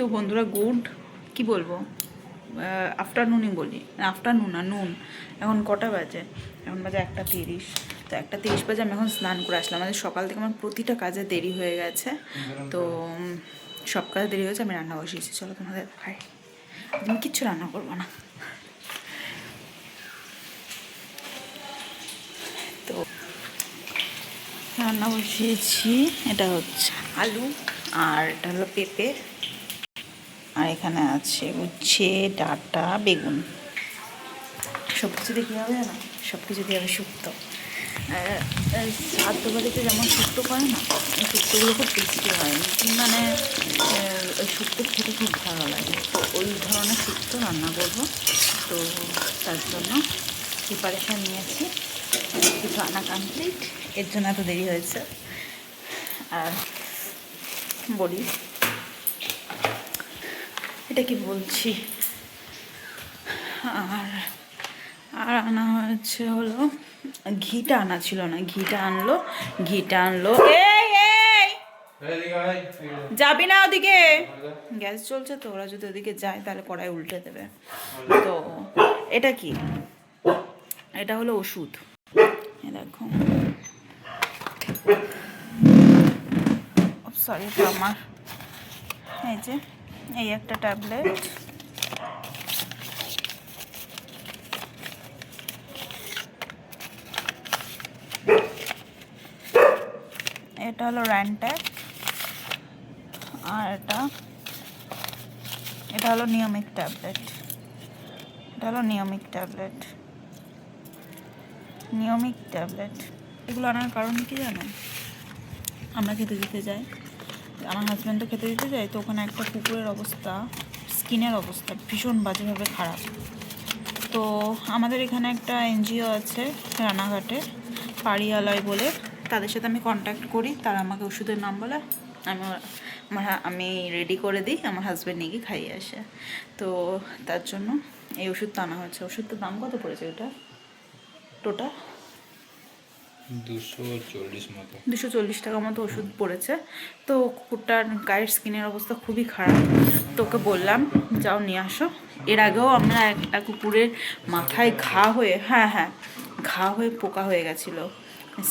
তো বন্ধুরা গুড, কি বলব? আফটারনুনই বলি। আফটারনুন না নুন এখন কটা বাজে? এখন বাজে একটা তিরিশ। তো একটা তিরিশ বাজে আমি এখন স্নান করে আসলাম। আমাদের সকাল থেকে আমার প্রতিটা কাজে দেরি হয়ে গেছে। তো সব কাজে দেরি হয়েছে আমি রান্না বসিয়েছি চলো তোমাদের খাই আমি কিচ্ছু রান্না করব না। তো, রান্না বসিয়েছি। এটা হচ্ছে আলু আর এটা হলো পেঁপে। এখানে আছে উচ্ছে, ডাটা, বেগুন। সব কিছু দিয়ে কী হবে না সব কিছু দিয়ে হবে শুক্তো সাদ্য বাড়িতে যেমন শুক্তো করে না, এই শুক্তোগুলো খুব টেস্টি হয়। মানে শুক্তো খেতে খুব ভালো লাগে। তো ওই ধরনের শুক্তো রান্না করব। তো তার জন্য প্রিপারেশান নিয়েছি। কিছু আনা কমপ্লিট এর জন্য এত দেরি হয়েছে। আর বলি এটা কি বলছি? আর আর আনা হয়েছে হলো, ঘিটা আনা ছিল না, ঘিটা আনলো ঘিটা আনলো। যাবি না ওদিকে? গ্যাস চলছে তো, ওরা যদি ওদিকে যায় তাহলে কড়াই উল্টে দেবে। তো, এটা কি? এটা হলো ওষুধ। দেখো। সরি আমার। এই যে। এই একটা ট্যাবলেট। এটা হলো র্যান্ট্যাক আর এটা এটা হলো নিয়মিক ট্যাবলেট। এটা হলো নিয়মিক ট্যাবলেট। নিয়মিক ট্যাবলেট। এগুলো আনার কারণ কি জানো আমরা খেতে দিতে যাই। আমার হাজব্যান্ডও খেতে দিতে যাই তো ওখানে একটা কুকুরের অবস্থা, স্কিনের অবস্থা ভীষণ বাজেভাবে খারাপ। তো আমাদের এখানে একটা এনজিও আছে রানাঘাটে, পাড়িয়ালয় বলে। তাদের সাথে আমি কন্ট্যাক্ট করি, তারা আমাকে ওষুধের নাম বলে, আমি আমার আমি রেডি করে দিই, আমার হাজব্যান্ড নিয়ে গিয়ে খাইয়ে আসে। তো তার জন্য এই ওষুধটা আনা হয়েছে। ওষুধটার দাম কত পড়েছে ওটা টোটাল দুশো চল্লিশ টাকা মতো ওষুধ পড়েছে। তো কুকুরটার গায়ের স্কিনের অবস্থা খুবই খারাপ। তোকে বললাম, যাও নিয়ে আসো। এর আগেও আমরা একটা কুকুরের মাথায় ঘা হয়ে হ্যাঁ হ্যাঁ ঘা হয়ে পোকা হয়ে গেছিল।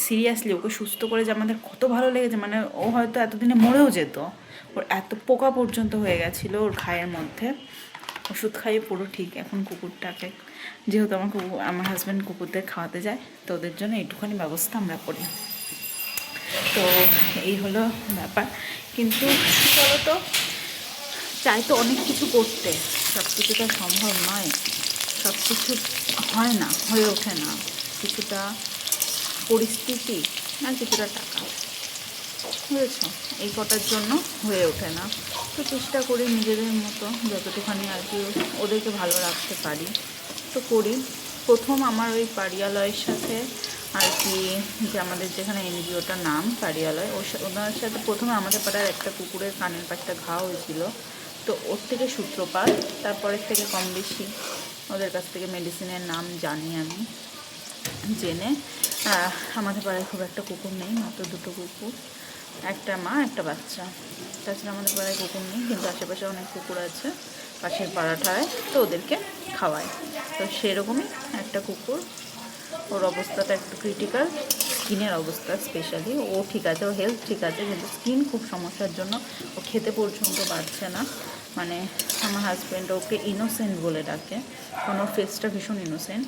সিরিয়াসলি ওকে সুস্থ করে যে আমাদের কত ভালো লেগেছে মানে ও হয়তো এতদিনে মরেও যেত। ওর এত পোকা পর্যন্ত হয়ে গেছিল ওর ঘায়ের মধ্যে। ওষুধ খাইয়ে পুরো ঠিক এখন কুকুরটাকে, যেহেতু আমার কুকুর আমার হাজব্যান্ড কুকুরদের খাওয়াতে যায়, তো ওদের জন্য এইটুখানি ব্যবস্থা আমরা করি। তো এই হলো ব্যাপার। কিন্তু চলো তো চাই তো অনেক কিছু করতে সব কিছুটা সম্ভব নয়। সব কিছু হয় না, হয়ে ওঠে না। কিছুটা পরিস্থিতি না, কিছুটা টাকা। বুঝেছ? এই কটার জন্য হয়ে ওঠে না। তো চেষ্টা করি নিজেদের মতো যতটুখানি আর কি ওদেরকে ভালো রাখতে পারি। তো করি। প্রথম আমার ওই পাড়িয়ালয়ের সাথে আর কি যে আমাদের যেখানে এনজিওটার নাম পাড়িয়ালয় ওর ওনার সাথে প্রথমে আমাদের পাড়ার একটা কুকুরের কানের পাশটা ঘা হয়েছিল। তো ওর থেকে সূত্রপাত তারপরের থেকে কম বেশি ওদের কাছ থেকে মেডিসিনের নাম জানি আমি, জেনে আমাদের পাড়ায় খুব একটা কুকুর নেই, মাত্র দুটো কুকুর, একটা মা, একটা বাচ্চা। তাছাড়া আমাদের পাড়ায় কুকুর নেই, কিন্তু আশেপাশে অনেক কুকুর আছে পাশের পাড়াটায়, তো ওদেরকে খাওয়ায়। তো সেরকমই একটা কুকুর, ওর অবস্থাটা একটু ক্রিটিক্যাল স্কিনের অবস্থা স্পেশালি ও ঠিক আছে ও হেলথ ঠিক আছে, কিন্তু স্কিন খুব সমস্যার জন্য ও খেতে পর্যন্ত পারছে না। মানে আমার হাজব্যান্ড ওকে ইনোসেন্ট বলে ডাকে কোনো ফেসটা ভীষণ ইনোসেন্ট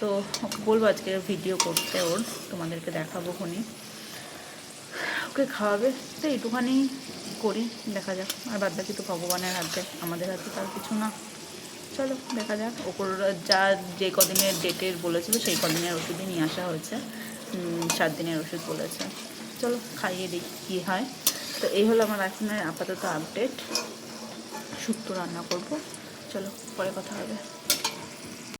তো ওকে বলব আজকে ভিডিও করতে ওর, তোমাদেরকে দেখাবো খুনি। ওকে খাওয়াবে, তো এইটুখানি করি, দেখা যাক। আর বাদ বাকি তো ভগবানের হাতে, আমাদের হাতে তার কিছু না। চলো, দেখা যাক। ওপর যা যে কদিনের ডেটের বলেছিল, সেই কদিনের ওষুধই নিয়ে আসা হয়েছে। সাত দিনের ওষুধ বলেছে। চলো, খাইয়ে দিই কী হয়। তো এই হলো আমার এখনের আপাতত আপডেট শুক্তো রান্না করব। চলো, পরে কথা হবে।